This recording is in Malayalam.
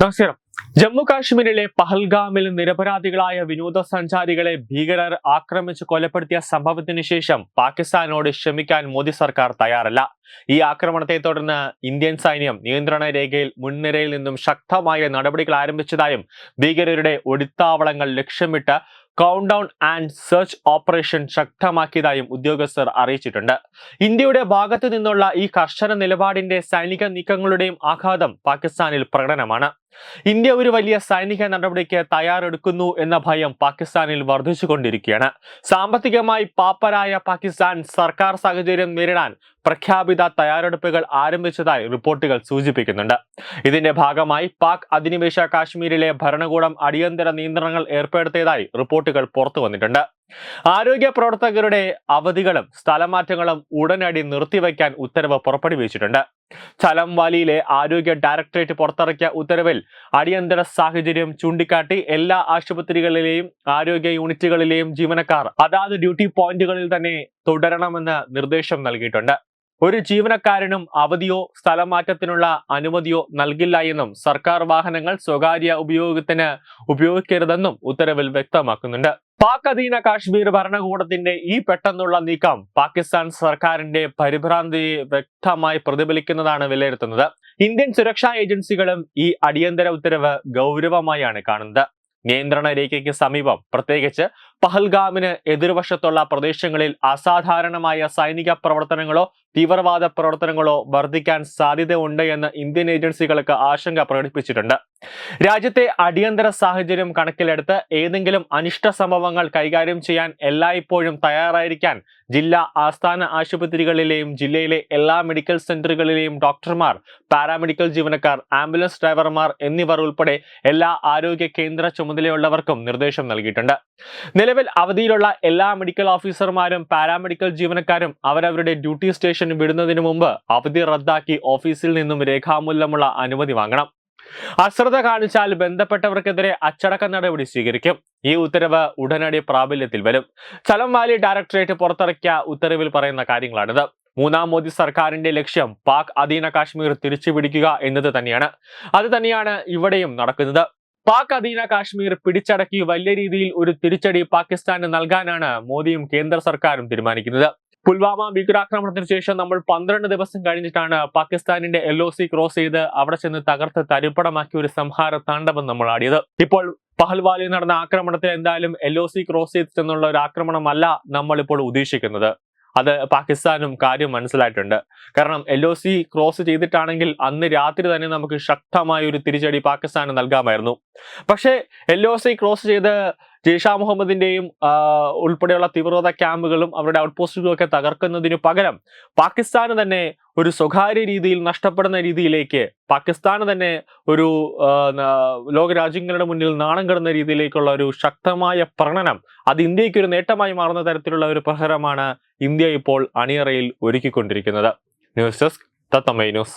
നമസ്കാരം ജമ്മു കാശ്മീരിലെ പഹൽഗാമിൽ നിരപരാധികളായ വിനോദസഞ്ചാരികളെ ഭീകരർ ആക്രമിച്ച് കൊലപ്പെടുത്തിയ സംഭവത്തിന് ശേഷം പാകിസ്ഥാനോട് ക്ഷമിക്കാൻ മോദി സർക്കാർ തയ്യാറല്ല. ഈ ആക്രമണത്തെ തുടർന്ന് ഇന്ത്യൻ സൈന്യം നിയന്ത്രണ രേഖയിൽ മുൻനിരയിൽ നിന്നും ശക്തമായ നടപടികൾ ആരംഭിച്ചതായും ഭീകരരുടെ ഒടിത്താവളങ്ങൾ ലക്ഷ്യമിട്ട് count down and search operation ശക്തമാക്കിയതായും ഉദ്യോഗസ്ഥർ അറിയിച്ചിട്ടുണ്ട്. ഇന്ത്യയുടെ ഭാഗത്തു നിന്നുള്ള ഈ കർശന നിലപാടിന്റെ സൈനിക നീക്കങ്ങളുടെയും ആഘാതം പാകിസ്ഥാനിൽ പ്രകടനമാണ്. ഇന്ത്യ ഒരു വലിയ സൈനിക നടപടിക്ക് തയ്യാറെടുക്കുന്നു എന്ന ഭയം പാകിസ്ഥാനിൽ വർദ്ധിച്ചുകൊണ്ടിരിക്കുകയാണ്. സാമ്പത്തികമായി പാപ്പരായ പാകിസ്ഥാൻ സർക്കാർ സാഹചര്യം നേരിടാൻ പ്രഖ്യാപിത തയ്യാറെടുപ്പുകൾ ആരംഭിച്ചതായി റിപ്പോർട്ടുകൾ സൂചിപ്പിക്കുന്നുണ്ട്. ഇതിന്റെ ഭാഗമായി പാക് അധിനിവേശ കാശ്മീരിലെ ഭരണകൂടം അടിയന്തര നിയന്ത്രണങ്ങൾ ഏർപ്പെടുത്തിയതായി റിപ്പോർട്ടുകൾ പുറത്തു വന്നിട്ടുണ്ട്. ആരോഗ്യ പ്രവർത്തകരുടെ അവധികളും സ്ഥലമാറ്റങ്ങളും ഉടനടി നിർത്തിവെക്കാൻ ഉത്തരവ് പുറപ്പെടുവിച്ചിട്ടുണ്ട്. ചലം വാലിയിലെ ആരോഗ്യ ഡയറക്ടറേറ്റ് പുറത്തിറക്കിയ ഉത്തരവിൽ അടിയന്തര സാഹചര്യം ചൂണ്ടിക്കാട്ടി എല്ലാ ആശുപത്രികളിലെയും ആരോഗ്യ യൂണിറ്റുകളിലെയും ജീവനക്കാർ അതാത് ഡ്യൂട്ടി പോയിന്റുകളിൽ തന്നെ തുടരണമെന്ന് നിർദ്ദേശം നൽകിയിട്ടുണ്ട്. ഒരു ജീവനക്കാരനും അവധിയോ സ്ഥലമാറ്റത്തിനുള്ള അനുമതിയോ നൽകില്ല എന്നും സർക്കാർ വാഹനങ്ങൾ സ്വകാര്യ ഉപയോഗത്തിന് ഉപയോഗിക്കരുതെന്നും ഉത്തരവിൽ വ്യക്തമാക്കുന്നുണ്ട്. പാക് അധീന കാശ്മീർ ഭരണകൂടത്തിന്റെ ഈ പെട്ടെന്നുള്ള നീക്കം പാകിസ്ഥാൻ സർക്കാരിന്റെ പരിഭ്രാന്തിയെ വ്യക്തമായി പ്രതിഫലിക്കുന്നതാണ് വിലയിരുത്തുന്നത്. ഇന്ത്യൻ സുരക്ഷാ ഏജൻസികളും ഈ അടിയന്തര ഉത്തരവ് ഗൗരവമായാണ് കാണുന്നത്. നിയന്ത്രണ രേഖയ്ക്ക് സമീപം പ്രത്യേകിച്ച് പഹൽഗാമിന് എതിർവശത്തുള്ള പ്രദേശങ്ങളിൽ അസാധാരണമായ സൈനിക പ്രവർത്തനങ്ങളോ തീവ്രവാദ പ്രവർത്തനങ്ങളോ വർദ്ധിക്കാൻ സാധ്യതയുണ്ട് എന്ന് ഇന്ത്യൻ ഏജൻസികൾക്ക് ആശങ്ക പ്രകടിപ്പിച്ചിട്ടുണ്ട്. രാജ്യത്തെ അടിയന്തര സാഹചര്യം കണക്കിലെടുത്ത് ഏതെങ്കിലും അനിഷ്ട സംഭവങ്ങൾ കൈകാര്യം ചെയ്യാൻ എല്ലായ്പ്പോഴും തയ്യാറായിരിക്കാൻ ജില്ലാ ആസ്ഥാന ആശുപത്രികളിലെയും ജില്ലയിലെ എല്ലാ മെഡിക്കൽ സെന്ററുകളിലെയും ഡോക്ടർമാർ പാരാമെഡിക്കൽ ജീവനക്കാർ ആംബുലൻസ് ഡ്രൈവർമാർ എന്നിവർ ഉൾപ്പെടെ എല്ലാ ആരോഗ്യ കേന്ദ്ര ചുമതലയുള്ളവർക്കും നിർദ്ദേശം നൽകിയിട്ടുണ്ട്. നിലവിൽ അവധിയിലുള്ള എല്ലാ മെഡിക്കൽ ഓഫീസർമാരും പാരാമെഡിക്കൽ ജീവനക്കാരും അവരവരുടെ ഡ്യൂട്ടി സ്റ്റേഷൻ വിടുന്നതിന് മുമ്പ് അവധി റദ്ദാക്കി ഓഫീസിൽ നിന്നും രേഖാമൂലമുള്ള അനുമതി വാങ്ങണം. അശ്രദ്ധ കാണിച്ചാൽ ബന്ധപ്പെട്ടവർക്കെതിരെ അച്ചടക്ക നടപടി സ്വീകരിക്കും. ഈ ഉത്തരവ് ഉടനടി പ്രാബല്യത്തിൽ വരും. ചലം വാലി ഡയറക്ടറേറ്റ് പുറത്തിറക്കിയ ഉത്തരവിൽ പറയുന്ന കാര്യങ്ങളാണിത്. മൂന്നാം മോദി സർക്കാരിന്റെ ലക്ഷ്യം പാക് അധീന കാശ്മീർ തിരിച്ചുപിടിക്കുക എന്നത് തന്നെയാണ്. അത് തന്നെയാണ് ഇവിടെയും നടക്കുന്നത്. പാക് അധീന കാശ്മീർ പിടിച്ചടക്കി വലിയ രീതിയിൽ ഒരു തിരിച്ചടി പാകിസ്ഥാന് നൽകാനാണ് മോദിയും കേന്ദ്ര സർക്കാരും തീരുമാനിക്കുന്നത്. പുൽവാമ ഭീകരാക്രമണത്തിന് ശേഷം നമ്മൾ പന്ത്രണ്ട് ദിവസം കഴിഞ്ഞിട്ടാണ് പാകിസ്ഥാനിന്റെ എൽ ക്രോസ് ചെയ്ത് അവിടെ ചെന്ന് തകർത്ത് തരിപ്പടമാക്കിയ ഒരു സംഹാര താണ്ഡവം നമ്മൾ ആടിയത്. ഇപ്പോൾ പഹൽവാലിൽ നടന്ന ആക്രമണത്തിൽ എന്തായാലും എൽ ഒ സി ക്രോസ് ചെയ്തിട്ടെന്നുള്ള ഒരു ആക്രമണമല്ല നമ്മൾ ഇപ്പോൾ ഉദ്ദേശിക്കുന്നത്. അത് പാകിസ്ഥാനും കാര്യം മനസ്സിലായിട്ടുണ്ട്. കാരണം എൽ ക്രോസ് ചെയ്തിട്ടാണെങ്കിൽ അന്ന് രാത്രി തന്നെ നമുക്ക് ശക്തമായ ഒരു തിരിച്ചടി പാകിസ്ഥാന് നൽകാമായിരുന്നു. പക്ഷേ എൽ ഒ സി ക്രോസ് ചെയ്ത് ജെയ്ഷാ മുഹമ്മദിന്റെയും ഉൾപ്പെടെയുള്ള തീവ്രവാദ ക്യാമ്പുകളും അവരുടെ ഔട്ട് പോസ്റ്റുകളൊക്കെ തകർക്കുന്നതിന് പകരം പാകിസ്ഥാന് തന്നെ ഒരു സ്വകാര്യ രീതിയിൽ നഷ്ടപ്പെടുന്ന രീതിയിലേക്ക് പാകിസ്ഥാന് തന്നെ ഒരു ലോകരാജ്യങ്ങളുടെ മുന്നിൽ നാണം കെടുന്ന രീതിയിലേക്കുള്ള ഒരു ശക്തമായ പ്രകടനം അത് ഇന്ത്യയ്ക്ക് ഒരു നേട്ടമായി മാറുന്ന തരത്തിലുള്ള ഒരു പ്രഹരമാണ് ഇന്ത്യ ഇപ്പോൾ അണിയറയിൽ ഒരുക്കിക്കൊണ്ടിരിക്കുന്നത്. News desk Thathamma news.